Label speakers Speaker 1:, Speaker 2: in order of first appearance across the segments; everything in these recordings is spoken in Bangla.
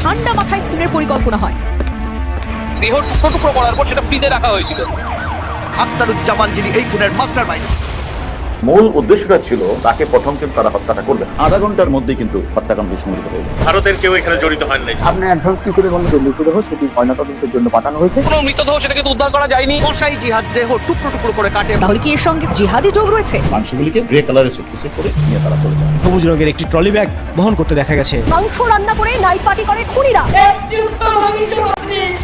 Speaker 1: ঠান্ডা মাথায় খুনের পরিকল্পনা হয়।
Speaker 2: দেহ টুকরো টুকরো করার পর সেটা ফ্রিজে রাখা হয়েছিল।
Speaker 3: আক্তারুজ্জামান যিনি এই খুনের মাস্টার মাইন্ড
Speaker 4: মূল উদ্দেশ্যটা ছিল তাকে প্রথম কিন্তু তারা হত্যাটা করবে আধা ঘণ্টার মধ্যে কিন্তু হত্যাকাণ্ড সংঘটিত হয়ে যায়।
Speaker 5: ভারতের কেউ এখানে জড়িত হন নাই।
Speaker 6: আপনি অ্যাডভান্স কি করে বললেন যে মৃতদেহ সেটি ময়নাতদন্তের জন্য পাঠানো হয়েছে।
Speaker 2: কোনো মৃতদেহ সেটা কিন্তু উদ্ধার করা যায়নি।
Speaker 3: কসাই জিহাদ দেহ টুকরো টুকরো করে কাটে।
Speaker 1: তাহলে কি এর সঙ্গে জিহাদি যোগ রয়েছে?
Speaker 4: মাংসগুলিকে গ্রে কালারের সুটকেসে করে নিয়ে তারা চলে যায়।
Speaker 7: সবুজ রঙের একটি ট্রলি ব্যাগ বহন করতে দেখা গেছে।
Speaker 1: মাংস রান্না করে নাইট পার্টি করে খুনিরা।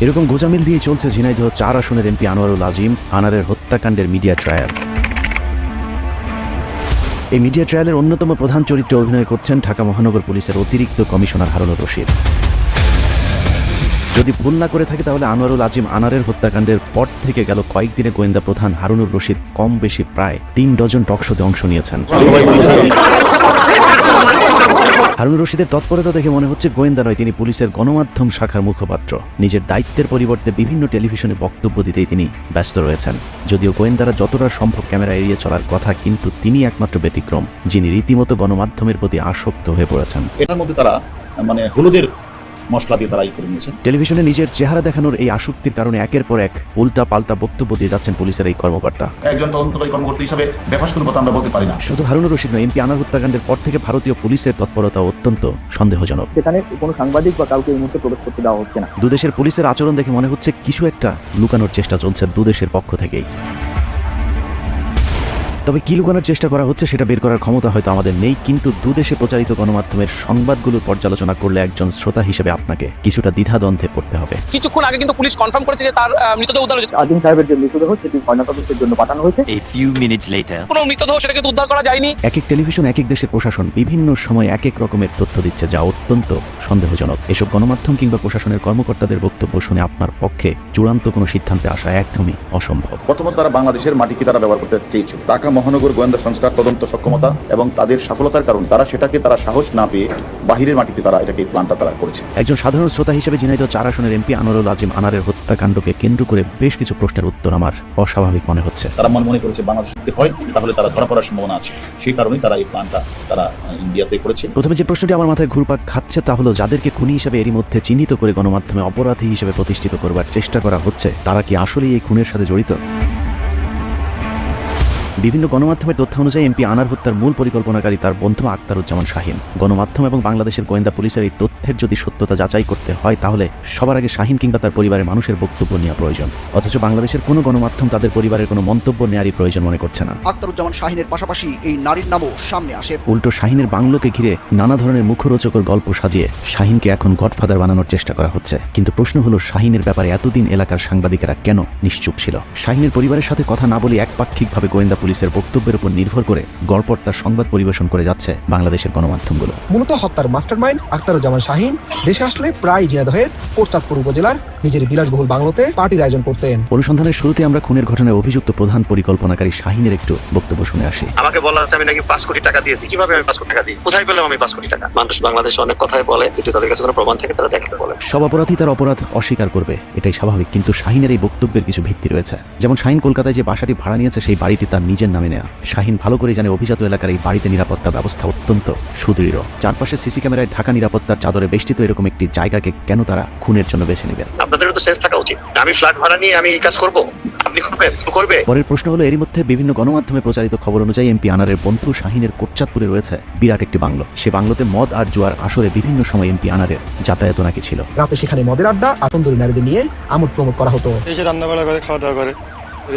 Speaker 8: এরকম গোজামিল দিয়ে চলছে ঝিনাইদহ চার আসনের এমপি আনোয়ারুল আজিম আনারের হত্যাকাণ্ডের মিডিয়া ট্রায়াল। এই মিডিয়া ট্রায়ালের অন্যতম প্রধান চরিত্রে অভিনয় করছেন ঢাকা মহানগর পুলিশের অতিরিক্ত কমিশনার হারুনুর রশিদ। যদি ভুল না করে থাকে তাহলে আনোয়ারুল আজিম আনারের হত্যাকাণ্ডের পর থেকে গেল কয়েকদিনে গোয়েন্দা প্রধান হারুনুর রশিদ কম বেশি প্রায় তিন ডজন টকশোতে অংশ নিয়েছেন। হারুন রশিদের তৎপরতা দেখে মনে হচ্ছে গোয়েন্দা নয়, তিনি পুলিশের গণমাধ্যম শাখার মুখপাত্র। নিজের দায়িত্বের পরিবর্তে বিভিন্ন টেলিভিশনে বক্তব্য দিতেই তিনি ব্যস্ত রয়েছেন। যদিও গোয়েন্দারা যতটা সম্ভব ক্যামেরা এড়িয়ে চলার কথা, কিন্তু তিনি একমাত্র ব্যতিক্রম, যিনি রীতিমতো গণমাধ্যমের প্রতি আসক্ত হয়ে পড়েছেন।
Speaker 4: এটার মধ্যে তারা মানে হলুদের মশলা দিয়ে তারা ই করে নিয়েছেন
Speaker 8: টেলিভিশনে নিজের চেহারা দেখানোর এই আসক্তির কারণে একের পর এক উল্টা পাল্টা বক্তব্য দিয়ে যাচ্ছেন পুলিশের এই কর্মকর্তা।
Speaker 4: একজন তদন্তকারী কর্মকর্তা হিসাবে ব্যাপার কোনো কথা আমরা বলতে পারি না।
Speaker 8: শুধু হারুনুর রশিদ নয় এমপি আনার হত্যাকাণ্ডের পর থেকে ভারতীয় পুলিশের তৎপরতা অত্যন্ত সন্দেহজনক।
Speaker 6: সেখানে কোনো সাংবাদিক বা কাউকে এই মুহূর্তে প্রবেশ করতে দেওয়া হচ্ছে না।
Speaker 8: দুদেশের পুলিশের আচরণ দেখে মনে হচ্ছে কিছু একটা লুকানোর চেষ্টা চলছে দুদেশের পক্ষ থেকেই। তবে কি লুকানোর চেষ্টা করা হচ্ছে সেটা বের করার ক্ষমতা হয়তো আমাদের নেই কিন্তু দুদেশে প্রচারিত গণমাধ্যমের সংবাদগুলোর পর্যালোচনা করলে একজন শ্রোতা হিসেবে আপনাকে কিছুটা দ্বিধাদ্বন্দ্বে পড়তে হবে।
Speaker 2: কিছুক্ষণ আগে কিন্তু পুলিশ কনফার্ম করেছে যে তার মৃতদেহ উদ্ধার হয়েছে।
Speaker 6: আজিম সাহেবের যে মৃতদেহ সেটি ময়নাতদন্তের জন্য পাঠানো হয়েছে।
Speaker 3: A few minutes later.
Speaker 2: কোনো মৃতদেহ সেটা কিন্তু উদ্ধার করা যায়নি।
Speaker 8: এক এক টেলিভিশন এক এক দেশের প্রশাসন বিভিন্ন সময় এক এক রকমের তথ্য দিচ্ছে যা অত্যন্ত সন্দেহজনক। এসব গণমাধ্যম কিংবা প্রশাসনের কর্মকর্তাদের বক্তব্য শুনে আপনার পক্ষে চূড়ান্ত কোনো সিদ্ধান্তে আসা একদমই অসম্ভব।
Speaker 4: প্রথমত তারা বাংলাদেশের মাটিকে তারা ব্যবহার করতে চেয়েছিল? ঢাকা মহানগর গোয়েন্দা সংস্থার তদন্ত সক্ষমতা এবং তাদের সফলতার কারণ তারা সেটাকে তারা সাহস না পেয়ে বাহিরের মাটিতে তারা এটাকে প্ল্যানটা তারা করেছে।
Speaker 8: একজন সাধারণ শ্রোতা হিসেবে ঝিনাইদহ চার আসনের এমপি আনোয়ারুল আজিম আনারের হত্যাকাণ্ডকে কেন্দ্র করে বেশ কিছু প্রশ্নের উত্তর আমার অস্বাভাবিক মনে হচ্ছে।
Speaker 4: তারা মনে মনে করেছে বাংলাদেশ হয় তাহলে তারা ধরা পড়ার সম্ভাবনা আছে। সেই কারণেই তারা এই প্ল্যানটা তারা ইন্ডিয়াতে করেছে।
Speaker 8: প্রথমে যে প্রশ্নটি আমার মাথায় ঘুরপাক খাচ্ছে তা হলো যাদেরকে খুনি হিসেবে এরই মধ্যে চিহ্নিত করে গণমাধ্যমে অপরাধী হিসেবে প্রতিষ্ঠিত করবার চেষ্টা করা হচ্ছে তারা কি আসলেই এই খুনের সাথে জড়িত? বিভিন্ন গণমাধ্যমের তথ্য অনুযায়ী এমপি আনার হত্যার মূল পরিকল্পনাকারী তার বন্ধু আক্তারুজ্জামান শাহিন। গণমাধ্যম এবং বাংলাদেশের গোয়েন্দা পুলিশের এই তথ্যের যদি সত্যতা যাচাই করতে হয় তাহলে সবার আগে শাহিন কিংবা তার পরিবারের মানুষের বক্তব্য নেওয়া প্রয়োজন। অথচ বাংলাদেশের কোনো গণমাধ্যম তাদের পরিবারের কোনো মন্তব্য নেয়ারই প্রয়োজন মনে করছে না।
Speaker 9: আক্তারুজ্জামান শাহিনের পাশাপাশি এই নারীর নামও সামনে আসে।
Speaker 8: উল্টো শাহিনের বাংলোকে ঘিরে নানা ধরনের মুখরোচকর গল্প সাজিয়ে শাহিনকে এখন গডফাদার বানানোর চেষ্টা করা হচ্ছে। কিন্তু প্রশ্ন হলো শাহিনের ব্যাপারে এতদিন এলাকার সাংবাদিকেরা কেন নিশ্চুপ ছিল? শাহিনের পরিবারের সাথে কথা না বলে একপাক্ষিকভাবে গোয়েন্দা পুলিশের বক্তব্যের উপর নির্ভর করে গড়পড়তার সংবাদ পরিবেশন করে যাচ্ছে বাংলাদেশের গণমাধ্যমগুলো।
Speaker 10: মূলত হত্যার মাস্টারমাইন্ড আখতারুজ্জামান শাহিন দেশে আসলে প্রায় ঝিনাইদহের কোটচাঁদপুর উপজেলার নিজের বিলাসবহুল বাংলোতে পার্টির আয়োজন করতেন।
Speaker 8: অনুসন্ধানের শুরুতে আমরা খুনের ঘটনায় অভিযুক্ত প্রধান পরিকল্পনাকারী শাহিনের একটু বক্তব্য শুনে আসি।
Speaker 5: আমাকে বলা হচ্ছে আমি নাকি পাঁচ কোটি টাকা দিয়েছি। কীভাবে আমি পাঁচ কোটি টাকা দিই? কোথায় পেলাম আমি পাঁচ কোটি টাকা? মানুষ বাংলাদেশে অনেক কথাই বলে কিন্তু তাদের কাছে কোনো প্রমাণ থেকে তারা দেখাতে বলে।
Speaker 8: সব অপরাধী তার অপরাধ অস্বীকার করবে এটাই স্বাভাবিক। কিন্তু শাহিনের এই বক্তব্যের কিছু ভিত্তি রয়েছে। যেমন শাহিন কলকাতায় যে বাসাটি ভাড়া নিয়েছে সেই বাড়িটি তার নিজের নামে নেওয়া শাহিন ভালো করে জানে অভিজাত এলাকার এই বাড়িতে নিরাপত্তা ব্যবস্থা অত্যন্ত সুদৃঢ়। চারপাশে সিসি ক্যামেরায় ঢাকা নিরাপত্তার চাদরে বেষ্টিত এরকম একটি জায়গাকে কেন তারা খুনের জন্য বেছে নেবেন?
Speaker 5: আপনাদেরও তো সেন্স থাকা উচিত। আমি ফ্ল্যাট ভাড়া নিয়ে আমি এই কাজ করব।
Speaker 8: পরের প্রশ্ন হলো এরই মধ্যে বিভিন্ন গণমাধ্যমে প্রচারিত খবর অনুযায়ী এমপি আনারের বন্ধু শাহিনের কোটচাঁদপুরে রয়েছে বিরাট একটি বাংলো। সে বাংলোতে মদ আর জুয়ার আসরে বিভিন্ন সময় এমপি আনারের যাতায়াত নাকি ছিল।
Speaker 10: রাতে সেখানে মদের আড্ডা আর সুন্দরী নারীদের নিয়ে আমোদ প্রমোদ করা হতো।
Speaker 5: এসে রান্না বাড়া করে খাওয়া দাওয়া করে।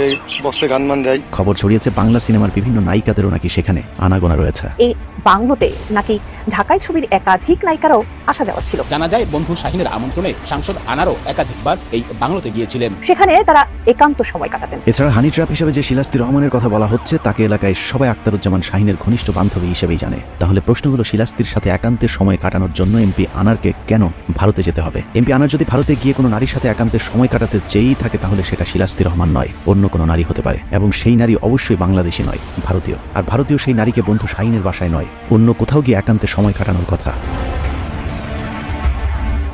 Speaker 5: এই বক্সে গান মান দেয়
Speaker 8: খবর ছড়িয়েছে বাংলা সিনেমার বিভিন্ন নায়িকাদেরও নাকি সেখানে আনাগোনা রয়েছে।
Speaker 1: এই বাংলোতে নাকি ঢাকায় ছবির একাধিক নায়িকারও আসা যাওয়া ছিল।
Speaker 7: জানা যায় বন্ধু শাহিনের আমন্ত্রণে সাংসদ আনারও একাধিকবার এই বাংলোতে গিয়েছিলেন।
Speaker 1: সেখানে তারা একান্ত সময় কাটাতেন।
Speaker 8: এছাড়া হানি ট্র্যাপ হিসেবে যে শিলাস্তি রহমানের কথা বলা হচ্ছে তাকে এলাকায় সবাই আক্তারুজ্জামান শাহিনের ঘনিষ্ঠ বান্ধবী হিসেবেই জানে। তাহলে প্রশ্নগুলো শিলাস্তির সাথে একান্তের সময় কাটানোর জন্য এমপি আনারকে কেন ভারতে যেতে হবে? এমপি আনার যদি ভারতে গিয়ে কোনো নারীর সাথে একান্তের সময় কাটাতে চেয়েই থাকে তাহলে সেটা শিলাস্তি রহমান নয় অন্য কোনো নারী হতে পারে। এবং সেই নারী অবশ্যই বাংলাদেশি নয় ভারতীয়। আর ভারতীয় সেই নারীকে বন্ধু শাহিনের বাসায় নয় অন্য কোথাও গিয়ে একান্তে সময় কাটানোর কথা।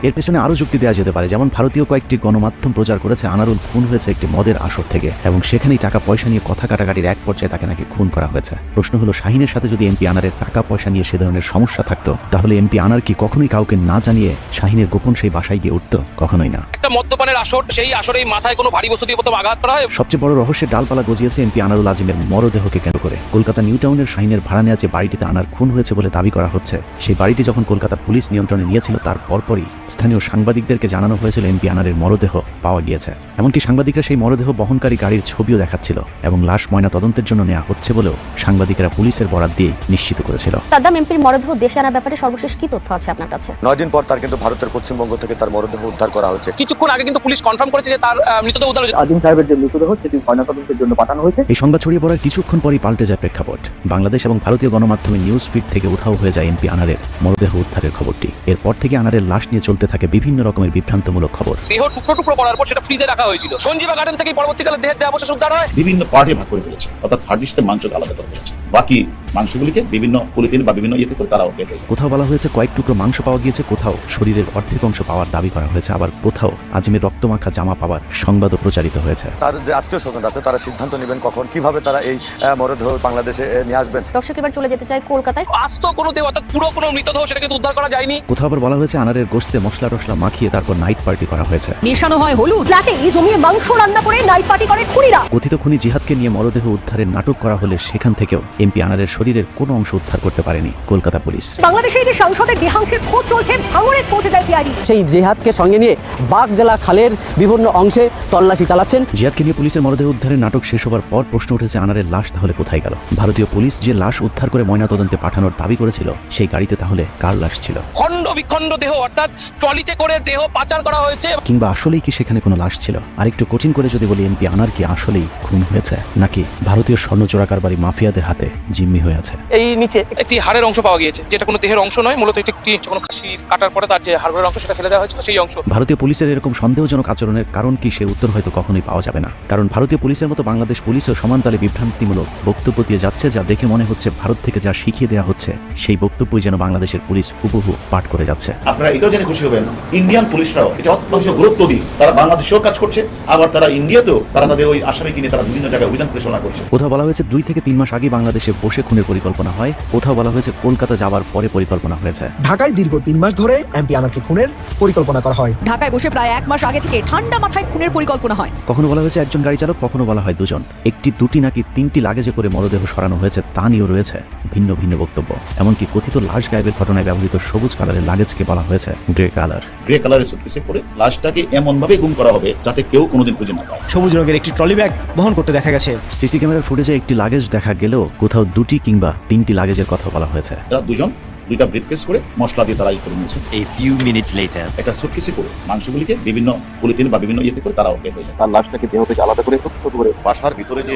Speaker 8: এর পেছনে আরও যুক্তি দেওয়া যেতে পারে যেমন ভারতীয় কয়েকটি গণমাধ্যম প্রচার করেছে আনারুল খুন হয়েছে একটি মদের আসর থেকে এবং সেখানেই টাকা পয়সা নিয়ে কথা কাটাকাটির এক পর্যায়ে তাকে নাকি খুন করা হয়েছে। প্রশ্ন হলো শাহিনের সাথে যদি এমপি আনারের টাকা পয়সা নিয়ে সে ধরনের সমস্যা থাকতো তাহলে এমপি আনার কি কখনোই কাউকে না জানিয়ে শাহিনের গোপন সেই বাসায় গিয়ে উঠতো? কখনোই না।
Speaker 2: একটা মদ্যপানের আসর সেই আসরেই মাথায় কোনো ভারী বস্তু দিয়ে প্রথম আঘাত করা হয়?
Speaker 8: সবচেয়ে বড় রহস্যের ডালপালা গজিয়েছে এমপি আনারুল আজিমের মরদেহকে কেন্দ্র করে। কলকাতা নিউ টাউনের শাহিনের ভাড়া নেওয়া যে বাড়িটিতে আনার খুন হয়েছে বলে দাবি করা হচ্ছে সেই বাড়িটি যখন কলকাতা পুলিশ নিয়ন্ত্রণে নিয়েছিল তার পরপরই স্থানীয় সাংবাদিকদেরকে জানানো হয়েছিল এমপি আনারের মরদেহ পাওয়া গিয়েছে। এমনকি সাংবাদিকরা সেই মরদেহ বহনকারী গাড়ির ছবিও দেখাচ্ছিল এবং লাশ ময়না তদন্তের জন্য নেওয়া হচ্ছে বলেও সাংবাদিকরা পুলিশের বরাত দিয়ে নিশ্চিত করেছিল।
Speaker 1: সাদ্দাম এমপির মরদেহ দেশে আনার ব্যাপারে সর্বশেষ কি তথ্য আছে আপনার কাছে?
Speaker 5: নয় দিন পর তার কিন্তু ভারতের পশ্চিমবঙ্গ থেকে তার মরদেহ উদ্ধার করা হয়েছে।
Speaker 2: কিছুক্ষণ আগে কিন্তু পুলিশ কনফার্ম করেছে যে তার মৃতদেহ উদ্ধার হয়েছে।
Speaker 6: আজিম সাহেবের যে মৃতদেহ সেটি ময়নাতদন্তের জন্য পাঠানো হয়েছে।
Speaker 8: এই সংবাদ ছড়িয়ে পড়ার কিছুক্ষণ পরই পাল্টে যায় প্রেক্ষাপট। বাংলাদেশ এবং ভারতীয় গণমাধ্যমে নিউজ ফিড থেকে উধাও হয়ে যায় এমপি আনারের মরদেহ উদ্ধারের খবরটি। এরপর থেকে আনারের লাশ নিয়ে চলতে থাকে বিভিন্ন রকমের বিভ্রান্তমূলক খবর।
Speaker 2: দেহ টুকরো টুকরো করার পর সেটা ফ্রিজে রাখা হয়েছিল। সঞ্জীবা গার্ডেন থেকে পরবর্তীকালে দেহের দেহাবশেষ উদ্ধার হয়
Speaker 4: বিভিন্ন পার্টে ভাগ করে ফেলেছে। অর্থাৎ হার্ডিস্টে মাংস আলাদা করে ফেলেছে। বাকি মাংসগুলিকে বিভিন্ন পলিথিন বা বিভিন্ন ইয়েতে করে তারাও যায়।
Speaker 8: কোথাও বলা হয়েছে কয়েক টুকরো মাংস পাওয়া গিয়েছে কোথাও শরীরের অর্ধেক অংশ পাওয়ার দাবি করা হয়েছে আবার কোথাও আজিমের রক্তমাখা জামা পাওয়ার সংবাদও প্রচারিত হয়েছে।
Speaker 5: তার যে আত্মীয় স্বজন আছে তারা সিদ্ধান্ত নেবেন কখন কীভাবে তারা এই মরদেহ বাংলাদেশে নিয়ে আসবেন।
Speaker 1: দর্শক এবার চলে যেতে চাই কলকাতায়।
Speaker 2: আস্ত কোনো দেহ অর্থাৎ পুরো কোনো মৃতদেহ সেটা কিন্তু উদ্ধার করা যায়নি।
Speaker 8: কোথাও আবার বলা হয়েছে আনারের গোস্তে মশলা টসলা মাখিয়ে তারপর নাইট পার্টি করা হয়েছে।
Speaker 1: মেশানো হয় হলুদ। ফ্ল্যাটে জমিয়ে মাংস রান্না করে নাইট পার্টি করে খুনিরা।
Speaker 8: কথিত খুনি জিহাদকে নিয়ে মরদেহ উদ্ধারের নাটক করা হলে সেখান থেকেও এমপি আনারের শরীরের কোনো অংশ উদ্ধার করতে পারেনি কলকাতা পুলিশ।
Speaker 1: বাংলাদেশে যে সাংসদের দেহাংশের খোঁজ চলছে ভাঙড়ে পৌঁছে যায় সিআইডি
Speaker 6: সেই জেহাদকে সঙ্গে নিয়ে বাগজেলা খালের বিভিন্ন অংশে তল্লাশি চালাচ্ছেন।
Speaker 8: জিয়াদকে নিয়ে পুলিশের মরদেহ উদ্ধারের নাটক শেষ হবার পর প্রশ্ন উঠেছে আনারের লাশ তাহলে কোথায় গেল? ভারতীয় পুলিশ যে লাশ উদ্ধার করে ময়নাতদন্তে পাঠানোর দাবি করেছিল সেই গাড়িতে তাহলে কার লাশ ছিল?
Speaker 2: খণ্ড বিখণ্ড দেহ অর্থাৎ ট্রলিতে করে দেহ পাচার করা হয়েছে।
Speaker 8: কিংবা আসলেই কি সেখানে কোনো লাশ ছিল? আরেকটু কঠিন করে যদি বলি এমপি আনার কি আসলেই খুন হয়েছে? নাকি ভারতীয় স্বর্ণ চোরাকারবারি মাফিয়াদের হাতে জিম্মি হয়ে আছে?
Speaker 6: এই নিচে
Speaker 2: একটি হাড়ের অংশ পাওয়া গিয়েছে যেটা কোনো দেহের অংশ নয় মূলত একটি কোনো খাসি কাটার পরে তার যে হাড়ের অংশ সেটা ফেলে দেওয়া হয়েছিল সেই অংশ।
Speaker 8: ভারতীয় পুলিশের এরকম সন্দেহজনক আচরণের কারণ কি সে উত্তর হয়তো কখনোই পাওয়া যাবে না। কারণ ভারতীয় পুলিশের মতো বাংলাদেশ পুলিশও সমানতালে বিভ্রান্তিমূলক বক্তব্য দিয়ে যাচ্ছে যা দেখে মনে হচ্ছে ভারত থেকে যা শিখিয়ে দেওয়া হচ্ছে সেই বক্তব্যই যেন বাংলাদেশের পুলিশ হুবহু পাঠ করে যাচ্ছে।
Speaker 4: আপনারা এটাও জেনে খুশি হবেন ইন্ডিয়ান পুলিশরাও এটা অত্যন্ত গুরুত্ব দিই তারা বাংলাদেশেও কাজ করছে আবার তারা ইন্ডিয়াতেও তারা তাদের ওই আসামি কিনে তারা বিভিন্ন জায়গায় অভিযান পরিচালনা করছে।
Speaker 8: কোথাও বলা হয়েছে দুই থেকে তিন মাস আগে বাংলাদেশে বসে খুনের পরিকল্পনা হয় কোথাও বলা হয়েছে কলকাতা যাওয়ার পরে পরিকল্পনা হয়েছে।
Speaker 10: ঢাকায় দীর্ঘ তিন মাস ধরে এমপি আনারকে খুনের পরিকল্পনা করা হয়।
Speaker 1: ঢাকায় বসে প্রায় এক মাস আগে থেকে ঠান্ডা মাথায় খুনের পরিকল্পনা হয়।
Speaker 8: কখনো বলা হয়েছে একজন গাড়ি চালক কখনো বলা হয় দুজন। একটি দুটি নাকি তিনটি লাগেজে করে মরদেহ সরানো হয়েছে তা নিয়েও রয়েছে ভিন্ন ভিন্ন বক্তব্য। এমনকি কথিত লাশ গায়েবের ঘটনায় ব্যবহৃত সবুজ কালারের লাগেজকে বলা হয়েছে গ্রে কালার।
Speaker 4: গ্রে কালারের সুটকেসে করে লাশটাকে এমন ভাবে গুম করা হবে যাতে কেউ কোনোদিন খুঁজে না পায়।
Speaker 6: সবুজ রঙের একটি ট্রলি ব্যাগ বহন করতে দেখা গেছে।
Speaker 8: সিসি ক্যামেরার ফুটেজে একটি লাগেজ দেখা গেলেও কোথাও দুটি কিংবা তিনটি লাগেজের কথা বলা হয়েছে।
Speaker 4: তারা দুজন দুইটা ব্রিফকেস করে মশলা দিয়ে তারা ই করে নিয়েছে।
Speaker 3: A few minutes later.
Speaker 4: একটা সুটকেসে করে মাংসগুলিকে বিভিন্ন পলিথিন বা বিভিন্ন ইয়েতে করে তারাও বের হয়ে যায় তার লাশটাকে দেহ থেকে আলাদা করে ছোট করে বাসার ভিতরে যে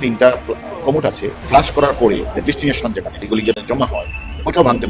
Speaker 4: তিনটা কমোট আছে ফ্লাশ করার পরে ডেস্টিনেশন যেটা এগুলি যেটা জমা হয়।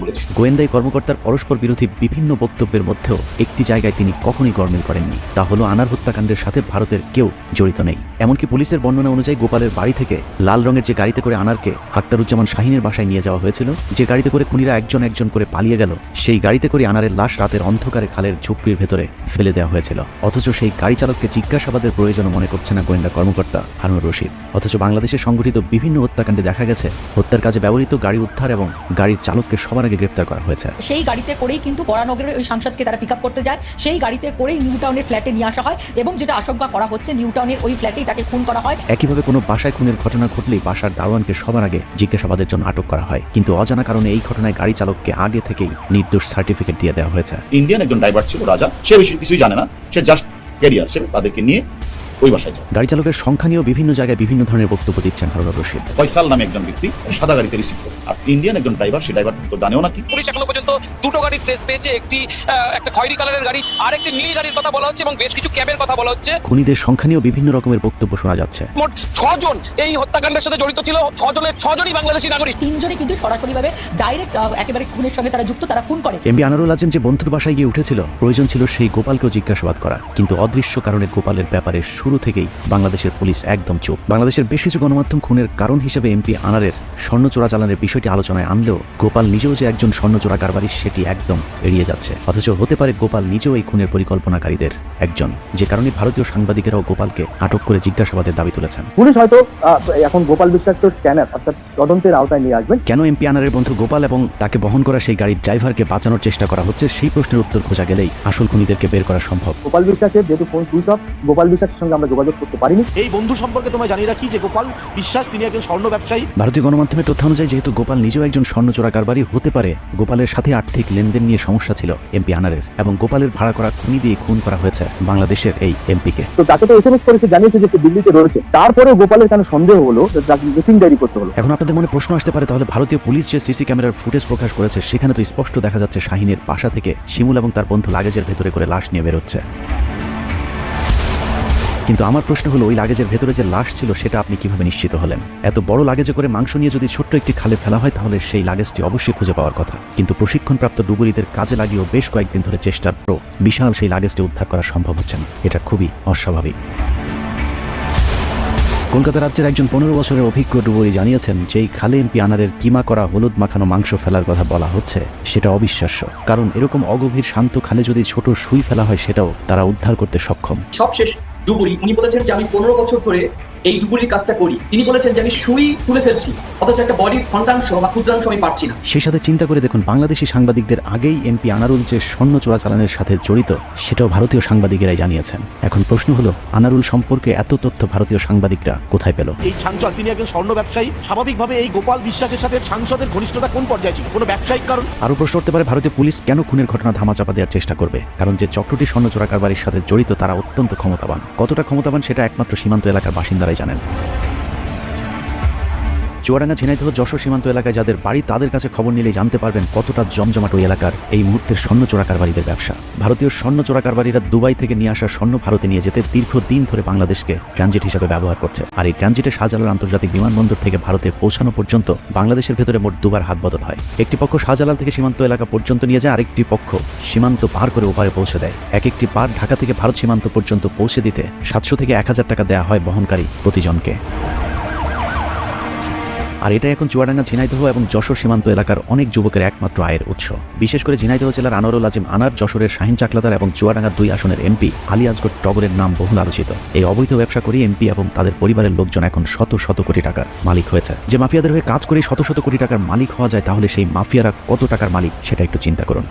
Speaker 4: বলেছে।
Speaker 8: গোয়েন্দাই কর্মকর্তার পরস্পর বিরোধী বিভিন্ন বক্তব্যের মধ্যেও একটি জায়গায় তিনি কখনোই গরমিল করেননি। তা হলো আনার হত্যাকাণ্ডের সাথে ভারতের কেউ জড়িত নেই। এমনকি পুলিশের বর্ণনা অনুযায়ী গোপালের বাড়ি থেকে লাল রঙের যে গাড়িতে করে আনারকে আক্তারুজ্জামান শাহিনের বাসায় নিয়ে যাওয়া হয়েছিল, যে গাড়িতে করে খুনিরা একজন একজন করে পালিয়ে গেল, সেই গাড়িতে করে আনারের লাশ রাতের অন্ধকারে খালের ঝুপড়ির ভেতরে ফেলে দেওয়া হয়েছিল। অথচ সেই গাড়ি চালককে জিজ্ঞাসাবাদের প্রয়োজন মনে করছে না গোয়েন্দা কর্মকর্তা হারুন রশিদ। অথচ বাংলাদেশে সংঘটিত বিভিন্ন হত্যাকাণ্ডে দেখা গেছে, হত্যার কাজে ব্যবহৃত গাড়ি উদ্ধার এবং গাড়ির চালককে সবার আগে গ্রেপ্তার করা হয়েছে।
Speaker 11: সেই গাড়িতে করেই কিন্তু বরানগরের ওই সাংসদকে তারা পিক আপ করতে যায়। সেই গাড়িতে করেই নিউ টাউনের ফ্ল্যাটে নিয়ে আসা হয় এবং যেটা আশঙ্কা করা হচ্ছে নিউ টাউনের ওই ফ্ল্যাটেই তাকে খুন করা হয়।
Speaker 8: একইভাবে কোনো বাসায় খুনের ঘটনা ঘটলেই বাসার দারোয়ানকে সবার আগে জিজ্ঞাসাবাদের জন্য আটক করা হয়। কিন্তু অজানা কারণে এই ঘটনায় গাড়ি চালককে আগে থেকেই নির্দোষ সার্টিফিকেট দিয়ে দেওয়া হয়েছে।
Speaker 4: ইন্ডিয়ান একজন ড্রাইভার ছিল রাজা। সে বেশি কিছুই জানে না। সে জাস্ট ক্যারিয়ার সে তাদেরকে নিয়ে ওই বাসায় যায়
Speaker 8: গাড়ি চালকের সংখ্যা নিয়েও বিভিন্ন জায়গায় বিভিন্ন ধরনের বক্তব্য দিচ্ছেন হারুন রশিদ।
Speaker 4: ফয়সাল নামে একজন ব্যক্তি সাদা গাড়িতে রিসিভ করে। আর ইন্ডিয়ান একজন ড্রাইভার সে ড্রাইভার তো জানেও নাকি
Speaker 2: পুলিশ এখনও পর্যন্ত দুটো গাড়ির ট্রেস পেয়েছে। একটি একটা খয়েরি কালারের গাড়ি আর একটি নীল গাড়ির কথা বলা হচ্ছে এবং বেশ কিছু ক্যাবের কথা বলা হচ্ছে।
Speaker 8: খুনিদের সংখ্যা নিয়েও বিভিন্ন রকমের বক্তব্য শোনা যাচ্ছে।
Speaker 2: মোট ছজন এই হত্যাকাণ্ডের সাথে জড়িত ছিল। ছজনের ছজনই বাংলাদেশি নাগরিক।
Speaker 11: তিনজনই কিন্তু সরাসরিভাবে ডাইরেক্ট একেবারে খুনের সঙ্গে তারা যুক্ত তারা খুন করে।
Speaker 8: এমবি আনারুল আজিম যে বন্ধুর বাসায় গিয়ে উঠেছিল প্রয়োজন ছিল সেই গোপালকেও জিজ্ঞাসাবাদ করা। কিন্তু অদৃশ্য কারণে গোপালের ব্যাপারে শুরু থেকেই বাংলাদেশের পুলিশ একদম চুপ। বাংলাদেশের বেশ কিছু গণমাধ্যম খুনের কারণ হিসেবে এমপি আনারের স্বর্ণ চোরাচালানের বিষয়টি আলোচনায় আনলেও গোপাল নিজেও যে একজন স্বর্ণ চোরা কারবারি সেটি একদম এড়িয়ে যাচ্ছে। অথচ হতে পারে গোপাল নিজেও এই খুনের পরিকল্পনাকারীদের একজন। যে কারণে ভারতীয় সাংবাদিকেরাও গোপালকে আটক করে জিজ্ঞাসাবাদের দাবি তুলেছেন।
Speaker 6: পুলিশ হয়তো এখন গোপাল বিশ্বাস স্ক্যানার অর্থাৎ তদন্তের আওতায় নিয়ে আসবেন।
Speaker 8: কেন এমপি আনারের বন্ধু গোপাল এবং তাকে বহন করা সেই গাড়ির ড্রাইভারকে বাঁচানোর চেষ্টা করা হচ্ছে সেই প্রশ্নের উত্তর খোঁজা গেলেই আসল খুনিদেরকে বের করা সম্ভব।
Speaker 6: গোপাল বিশ্বাসের যেহেতু ফোন সুইচ অফ গোপাল বিশ্বাসের সঙ্গে আমরা যোগাযোগ করতে পারিনি।
Speaker 7: এই বন্ধু সম্পর্কে তোমায় জানিয়ে রাখি যে গোপাল বিশ্বাস তিনি একজন স্বর্ণ ব্যবসায়ী।
Speaker 8: ভারতীয় গণমাধ্যমের তথ্য অনুযায়ী যেহেতু গোপাল নিজেও একজন স্বর্ণ চোরা কারবারি হতে পারে গোপালের সাথে আর্থিক লেনদেন নিয়ে সমস্যা ছিল এমপি আনারের এবং গোপালের ভাড়া করা খুনি দিয়ে খুন করা হয়েছে বাংলাদেশের এই এমপিকে।
Speaker 6: তো তাকে তো এসএমএস করেছে জানিয়েছে যে দিল্লিতে রয়েছে। তারপরেও গোপালের কেন সন্দেহ হলো তাকে মিসিং ডায়েরি করতে হলো?
Speaker 8: এখন আপনাদের মনে প্রশ্ন আসতে পারে তাহলে ভারতীয় পুলিশ যে সিসি ক্যামেরার ফুটেজ প্রকাশ করেছে সেখানে তো স্পষ্ট দেখা যাচ্ছে শাহিনের বাসা থেকে শিমুল এবং তার বন্ধু লাগেজের ভেতরে করে লাশ নিয়ে বেরোচ্ছে। কিন্তু আমার প্রশ্ন হলো, ওই লাগেজের ভেতরে যে লাশ ছিল, সেটা আপনি কীভাবে নিশ্চিত হলেন? এত বড় লাগেজে করে মাংস নিয়ে যদি ছোট্ট একটি খালে ফেলা হয়, তাহলে সেই লাগেজটি অবশ্যই খুঁজে পাওয়ার কথা। কিন্তু প্রশিক্ষণপ্রাপ্ত ডুবুরিদের কাজে লাগিয়েও বেশ কয়েকদিন ধরে চেষ্টার পরও বিশাল সেই লাগেজটি উদ্ধার করা সম্ভব হচ্ছে না। এটা খুবই অস্বাভাবিক। কলকাতা রাজ্যের একজন পনেরো বছরের অভিজ্ঞ ডুবুরি জানিয়েছেন, যেই খালে এমপি আনারের কিমা করা হলুদ মাখানো মাংস ফেলার কথা বলা হচ্ছে, সেটা অবিশ্বাস্য। কারণ এরকম অগভীর শান্ত খালে যদি ছোট সুই ফেলা হয়, সেটাও তারা উদ্ধার করতে সক্ষম।
Speaker 12: সবশেষ ডুবুরি উনি বলেছেন যে আমি পনেরো বছর ধরে এই ডুবুরির কাজটা করি। তিনি বলেছেন যে আমি সুই তুলে ফেলছি অথচ একটা বডির খণ্ডাংশ বা ক্ষুদ্রাংশ আমি পারছি না।
Speaker 8: সেই সাথে চিন্তা করে দেখুন বাংলাদেশি সাংবাদিকদের আগেই এমপি আনারুল যে স্বর্ণ চোরাচালানের সাথে জড়িত সেটাও ভারতীয় সাংবাদিকেরাই জানিয়েছেন। এখন প্রশ্ন হলো আনারুল সম্পর্কে এত তথ্য ভারতীয় সাংবাদিকরা কোথায় পেল?
Speaker 7: এই সাংসদ তিনি একজন স্বর্ণ ব্যবসায়ী। স্বাভাবিকভাবে এই গোপাল বিশ্বাসের সাথে সাংসদের ঘনিষ্ঠতা কোন পর্যায়ে ছিল? কোনো ব্যবসায়িক কারণ?
Speaker 8: আরও প্রশ্ন উঠতে পারে ভারতীয় পুলিশ কেন খুনের ঘটনা ধামাচাপা দেওয়ার চেষ্টা করবে? কারণ যে চক্রটি স্বর্ণ চোরা কারবারির সাথে জড়িত তারা অত্যন্ত ক্ষমতাবান। কতটা ক্ষমতাবান সেটা একমাত্র সীমান্ত এলাকার বাসিন্দারাই জানেন। চুয়াডাঙ্গা, ঝিনাইদহ, যশোর সীমান্ত এলাকায় যাদের বাড়ি, তাদের কাছে খবর নিলে জানতে পারবেন কতটা জমজমাট ওই এলাকার এই মুহূর্তের স্বর্ণ চোরা কারবারিদের ব্যবসা। ভারতীয় স্বর্ণ চোরা কারবারিরা দুবাই থেকে নিয়ে আসা স্বর্ণ ভারতে নিয়ে যেতে দীর্ঘদিন ধরে বাংলাদেশকে ট্রানজিট হিসেবে ব্যবহার করছে। আর এই ট্রানজিটে শাহজালাল আন্তর্জাতিক বিমানবন্দর থেকে ভারতে পৌঁছানো পর্যন্ত বাংলাদেশের ভেতরে মোট দুবার হাত বদল হয়। একটি পক্ষ শাহজালাল থেকে সীমান্ত এলাকা পর্যন্ত নিয়ে যায়, আরেকটি পক্ষ সীমান্ত পার করে ওপারে পৌঁছে দেয়। এক একটি পার ঢাকা থেকে ভারত সীমান্ত পর্যন্ত পৌঁছে দিতে সাতশো থেকে এক হাজার টাকা দেওয়া হয় বহনকারী প্রতিজনকে। আর এটা এখন চুয়াডাঙ্গা ঝিনাইদহ এবং যশোর সীমান্ত এলাকার অনেক যুবকের একমাত্র আয়ের উৎস। বিশেষ করে ঝিনাইদহ জেলার আনোয়ারুল আজিম আনার, যশোরের শাহিন চাকলাদার এবং চুয়াডাঙ্গা দুই আসনের এমপি আলী আজগর টগরের নাম বহুল আলোচিত। এই অবৈধ ব্যবসা করে এমপি এবং তাদের পরিবারের লোকজন এখন শত শত কোটি টাকার মালিক হয়েছে। যে মাফিয়াদের হয়ে কাজ করে শত শত কোটি টাকার মালিক হওয়া যায় তাহলে সেই মাফিয়ারা কত টাকার মালিক সেটা একটু চিন্তা করুন।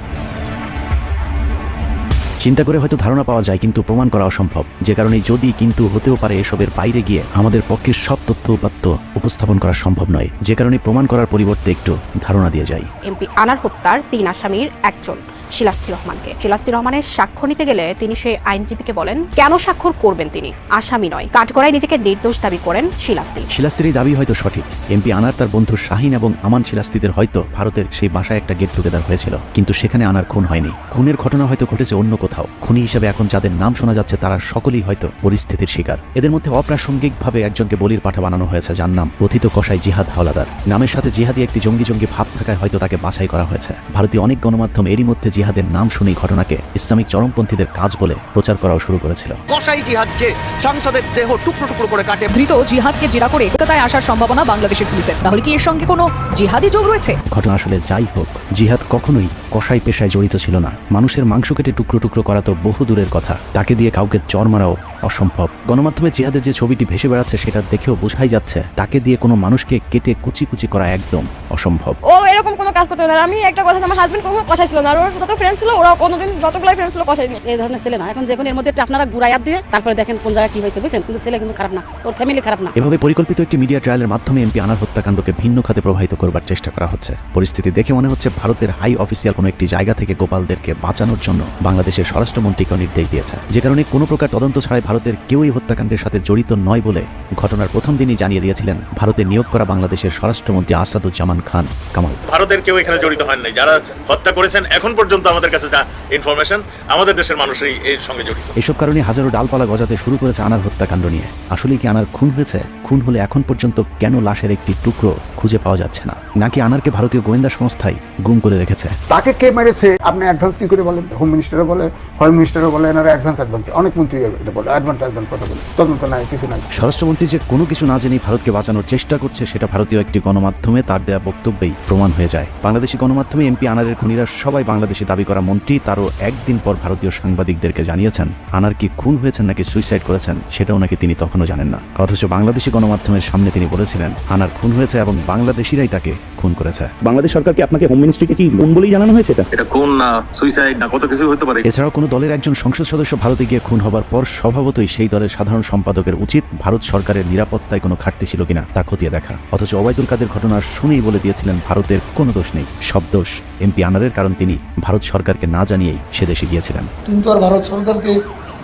Speaker 8: চিন্তা করে হয়তো ধারণা পাওয়া যায়, কিন্তু প্রমাণ করা অসম্ভব। যে কারণে যদি কিন্তু হতেও পারে এসবের বাইরে গিয়ে আমাদের পক্ষে সব তথ্য উপাত্ত উপস্থাপন করা সম্ভব নয়। যে কারণে প্রমাণ করার পরিবর্তে একটু ধারণা দিয়ে যায়
Speaker 1: এমপি আনার হত্যার তিন আসামির একজন। শিলাস্তি রহমানকে। শিলাস্তি রহমানের সাক্ষ্য নিতে গেলে তিনি সেই আইনজীবীকে বলেন, কেন স্বাক্ষর করবেন তিনি? আসামি নয়। কাঠগড়ায় নিজেকে নির্দোষ দাবি করেন শিলাস্তি।
Speaker 8: শিলাস্তির দাবি হয়তো সঠিক। এমপি আনার তার বন্ধু শাহিন এবং আমান শিলাস্তিদের হয়তো ভারতের সেই বাসায় একটা গেট টুগেদার হয়েছিল। কিন্তু সেখানে আনার খুন হয়নি। খুনের ঘটনা হয়তো ঘটেছে অন্য কোথাও। খুনি হিসেবে এখন যাদের নাম শোনা যাচ্ছে, তারা সকলেই হয়তো পরিস্থিতির শিকার। এদের মধ্যে অপ্রাসঙ্গিকভাবে একজনকে বলির পাঠা বানানো হয়েছে, যার নাম কথিত কসাই জিহাদ হাওলাদার। নামের সাথে জিহাদি একটি জঙ্গি জঙ্গি ভাব থাকায় হয়তো তাকে বাছাই করা হয়েছে। ভারতীয় অনেক গণমাধ্যম এরই মধ্যে জিহাদের নাম শুনে ঘটনাকে ইসলামিক চরমপন্থীদের কাজ বলে প্রচার করাও শুরু করেছিল।
Speaker 3: কসাই জিহাদ যে সংসদের দেহ টুকরো টুকরো করে কাটে।
Speaker 11: ধৃত জিহাদকে জেরা করে কলকাতায় আসার সম্ভাবনা বাংলাদেশের পুলিশের তাহলে কি এর সঙ্গে কোনো জিহাদি যোগ রয়েছে?
Speaker 8: ঘটনা আসলে যাই হোক জিহাদ কখনোই কসাই পেশায় জড়িত ছিল না। মানুষের মাংস কেটে টুকরো টুকরো করা তো বহু দূরের কথা। তাকে দিয়ে কাউকে চর মারাও অসম্ভব। গণমাধ্যমে জিহাদের যে ছবিটি ভেসে বেড়াচ্ছে সেটা দেখেও বোঝাই যাচ্ছে তাকে দিয়ে কোনো মানুষকে কেটে কুচি কুচি করা একদম অসম্ভব।
Speaker 13: ও এরকম কোনো কাজ করতে না। আমি একটা কথা আমার হাজবেন্ড কোনো কষাই ছিল না আর ওর যত ফ্রেন্ড ছিল ওরা কোনোদিন যতগুলো ফ্রেন্ড ছিল কষাই নি
Speaker 11: এই ধরনের ছেলে না। এখন যেকোনো এর মধ্যে একটা আপনারা ঘুরাইয়াত দিয়ে তারপরে দেখেন কোন জায়গায় কি হয়েছে বুঝছেন? কিন্তু ছেলে কিন্তু খারাপ না। ওর ফ্যামিলি খারাপ না।
Speaker 8: এভাবে পরিকল্পিত একটি মিডিয়া ট্রায়ালের মাধ্যমে এমপি আনার হত্যাকাণ্ডকে ভিন্ন খাতে প্রবাহিত করবার চেষ্টা করা হচ্ছে। পরিস্থিতি দেখে মনে হচ্ছে ভারতের হাই অফিসিয়াল কোনো একটি জায়গা থেকে গোপালদেরকে বাঁচানোর জন্য বাংলাদেশের স্বরাষ্ট্রমন্ত্রীকে নির্দেশ দিয়েছে। যে কারণে কোনো প্রকার তদন্ত ছাড়াই ভারতের কেউই হত্যাকাণ্ডের সাথে জড়িত নয় বলে ঘটনার প্রথম দিনই জানিয়ে দিয়েছিলেন ভারতে নিয়োগ করা বাংলাদেশের স্বরাষ্ট্রমন্ত্রী আসাদুজ্জামান খান কামাল।
Speaker 5: ভারতের কেউ এখানে জড়িত হন নাই। যারা হত্যা করেছেন এখন পর্যন্ত আমাদের কাছে যা ইনফরমেশন আমাদের দেশের মানুষই এর সঙ্গে জড়িত।
Speaker 8: এসব কারণে হাজারো ডালপালা গজাতে শুরু করেছে আনার হত্যাকাণ্ড নিয়ে। আসলে কি আনার খুন হয়েছে? খুন হলে এখন পর্যন্ত কেন লাশের একটি টুকরো খুঁজে পাওয়া যাচ্ছে না? নাকি আনারকে ভারতীয় গোয়েন্দা সংস্থায় গুম করে রেখেছে?
Speaker 14: তাকে কে মেরেছে? আপনি অ্যাডভান্স কি করে বলেন? হোম মিনিস্টারও বলে হোম মিনিস্টারও বলে এনারা অ্যাডভান্স অ্যাডভান্স অনেক মন্ত্রী এটা বলে
Speaker 6: অ্যাডভান্স অ্যাডভান্স কতগুলো তদন্ত নাই কিছু নাই।
Speaker 8: স্বরাষ্ট্রমন্ত্রী যে কোনো কিছু না জেনেই ভারতকে বাঁচানোর চেষ্টা করছে সেটা ভারতীয় একটি গণমাধ্যমে তার দেয়া বক্তব্যেই প্রমাণ হয়ে যায়। বাংলাদেশি গণমাধ্যমে এমপি আনারের খুনিরা সবাই বাংলাদেশি দাবি করা মন্ত্রী তারও একদিন পর ভারতীয় সাংবাদিকদেরকে জানিয়েছেন আনার কি খুন হয়েছেন নাকি সুইসাইড করেছেন সেটাও নাকি তিনি তখনও জানেন না। অথচ বাংলাদেশি গণমাধ্যমের সামনে তিনি বলেছিলেন আনার খুন হয়েছে এবং বাংলাদেশিরাই তাকে খুন করেছে।
Speaker 6: বাংলাদেশ সরকারকে আপনাকে হোম মিনিস্ট্রিকে কি কোন বলেই জানানো হয়েছে এটা?
Speaker 5: এটা কোন না সুইসাইড না কত কিছু হতে পারে।
Speaker 8: এছাড়াও কোনো দলের একজন সংসদ সদস্য ভারতে গিয়ে খুন হবার পর স্বভাবতই সেই দলের সাধারণ সম্পাদকের উচিত ভারত সরকারের নিরাপত্তায় কোনো ঘাটতি ছিল কিনা তা খতিয়ে দেখা। অথচ ওবায়দুল কাদের ঘটনা শুনেই বলে দিয়েছিলেন ভারতের কোনো দোষ নেই সব দোষ। এমপি আনারের কারণ তিনি ভারত সরকারকে না জানিয়েই সে দেশে গিয়েছিলেন।
Speaker 10: কিন্তু আর ভারত সরকারকে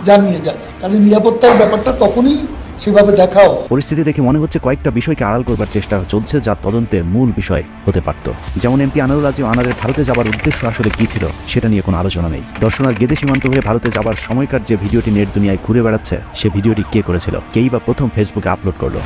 Speaker 10: জানিয়ে যান। কাজে নিরাপত্তার ব্যাপারটা তখনই সেভাবে দেখাও।
Speaker 8: পরিস্থিতি দেখে মনে হচ্ছে কয়েকটা বিষয়কে আড়াল করবার চেষ্টা চলছে যা তদন্তের মূল বিষয় হতে পারত। যেমন এমপি আনারুল আজিম আনারের ভারতে যাবার উদ্দেশ্য আসলে কি ছিল, সেটা নিয়ে কোনো আলোচনা নেই। দর্শনার গেদে সীমান্ত হয়ে ভারতে যাবার সময়কার যে ভিডিওটি নেট দুনিয়ায় ঘুরে বেড়াচ্ছে, সে ভিডিওটি কে করেছিল? কেই বা প্রথম ফেসবুকে আপলোড করল?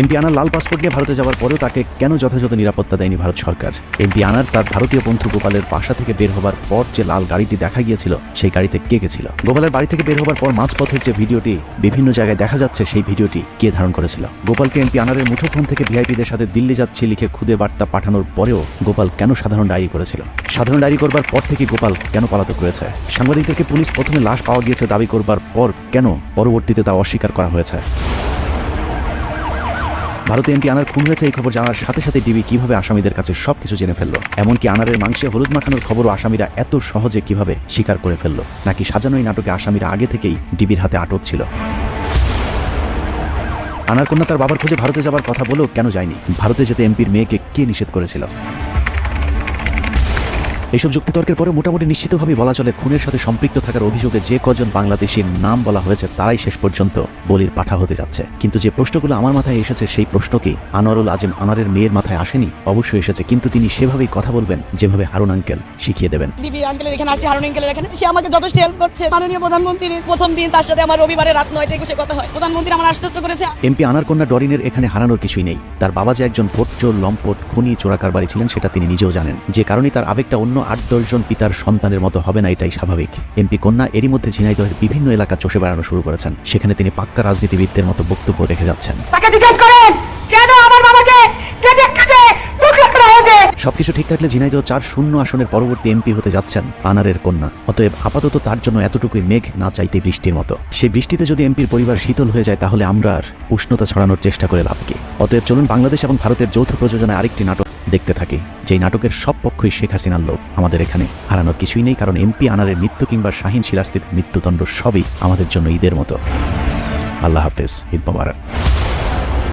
Speaker 8: এমপি আনার লাল পাসপোর্ট নিয়ে ভারতে যাওয়ার পরেও তাকে কেন যথাযথ নিরাপত্তা দেয়নি ভারত সরকার? এমপি আনার তার ভারতীয় বন্ধু গোপালের বাসা থেকে বের হবার পর যে লাল গাড়িটি দেখা গিয়েছিল, সেই গাড়িতে কে গেছিল? গোপালের বাড়ি থেকে বের হবার পর মাঝপথের যে ভিডিওটি বিভিন্ন জায়গায় দেখা যাচ্ছে, সেই ভিডিওটি কে ধারণ করেছিল? গোপালকে এমপি আনারের মুঠোফোন থেকে ভিআইপিদের সাথে দিল্লি যাচ্ছি লিখে খুদে বার্তা পাঠানোর পরেও গোপাল কেন সাধারণ ডায়েরি করেছিল? সাধারণ ডায়েরি করবার পর থেকে গোপাল কেন পলাতক রয়েছে? সাংবাদিকদেরকে পুলিশ প্রথমে লাশ পাওয়া গিয়েছে দাবি করবার পর কেন পরবর্তীতে তা অস্বীকার করা হয়েছে? ভারতে এমপি আনার খুন হয়েছে এই খবর জানার সাথে সাথে ডিবি কীভাবে আসামিদের কাছে সবকিছু জেনে ফেলল? এমনকি আনারের মাংসে হলুদ মাখানোর খবরও আসামিরা এত সহজে কীভাবে স্বীকার করে ফেলল? নাকি সাজানো এই নাটকে আসামিরা আগে থেকেই ডিবির হাতে আটক ছিল? আনার কন্যা তার বাবার খোঁজে ভারতে যাবার কথা বলেও কেন যায়নি? ভারতে যেতে এমপির মেয়েকে কে নিষেধ করেছিল? এইসব যুক্তিতর্কের পরে মোটামুটি নিশ্চিতভাবে বলা চলে খুনের সাথে সম্পৃক্ত থাকার অভিযোগে যে কজন বাংলাদেশির নাম বলা হয়েছে তারাই শেষ পর্যন্ত বলির পাঠা হতে যাচ্ছে। কিন্তু যে প্রশ্নগুলো আমার মাথায় এসেছে সেই প্রশ্নকে আনোয়ারুল আজিম আনারের মেয়ের মাথায় আসেনি? অবশ্যই এসেছে কিন্তু তিনি সেভাবেই কথা বলবেন যেভাবে হারুন আঙ্কেল শিখিয়ে দেবেন।
Speaker 11: দিবি আঙ্কেলের এখানে আসছে হারুন আঙ্কেলের এখানে। সে আমাকে যথেষ্ট হেল্প করছে। মাননীয় প্রধানমন্ত্রীর প্রথম দিন তার সাথে আমার রবিবারে রাত কথা হয়। প্রধানমন্ত্রী আমার আশ্বস্ত করেছে।
Speaker 8: এমপি আনার কন্যা ডরিনের এখানে হারানোর কিছুই নেই। তার বাবা যে একজন ভোট চোর লম্পট খুনি চোরাকারবারি ছিলেন সেটা তিনি নিজেও জানেন। যে কারণে তার আবেগটা অন্য আট দশজন পিতার সন্তানের মতো হবে না এটাই স্বাভাবিক। এমপি কন্যা এরই মধ্যে ঝিনাইদহের বিভিন্ন এলাকা চষে বেড়ানো শুরু করেছেন। সেখানে তিনি পাক্কা রাজনীতিবিদদের মতো বক্তব্য রেখে যাচ্ছেন।
Speaker 13: তাকে জিজ্ঞেস করেন কেন আমার বাবাকে কেটে কেটে টুকরো করা হয়েছে?
Speaker 8: সবকিছু ঠিক থাকলে ঝিনাইদহ চার শূন্য আসনের পরবর্তী এমপি হতে যাচ্ছেন আনারের কন্যা। অতএব আপাতত তার জন্য এতটুকুই মেঘ না চাইতে বৃষ্টির মতো। সেই বৃষ্টিতে যদি এমপির পরিবার শীতল হয়ে যায় তাহলে আমরা আর উষ্ণতা ছড়ানোর চেষ্টা করে লাভ কি? অতএব চলুন বাংলাদেশ এবং ভারতের যৌথ প্রযোজনায় আরেকটি নাটক দেখতে থাকি, যেই নাটকের সব পক্ষই শেখ হাসিনার লোক। আমাদের এখানে হারানোর কিছুই নেই, কারণ এমপি আনারের মৃত্যু কিংবা শাহিন শিলাস্থিত মৃত্যুদণ্ড সবই আমাদের জন্য ঈদের মতো। আল্লাহ হাফেজ, ঈদ মোবারক।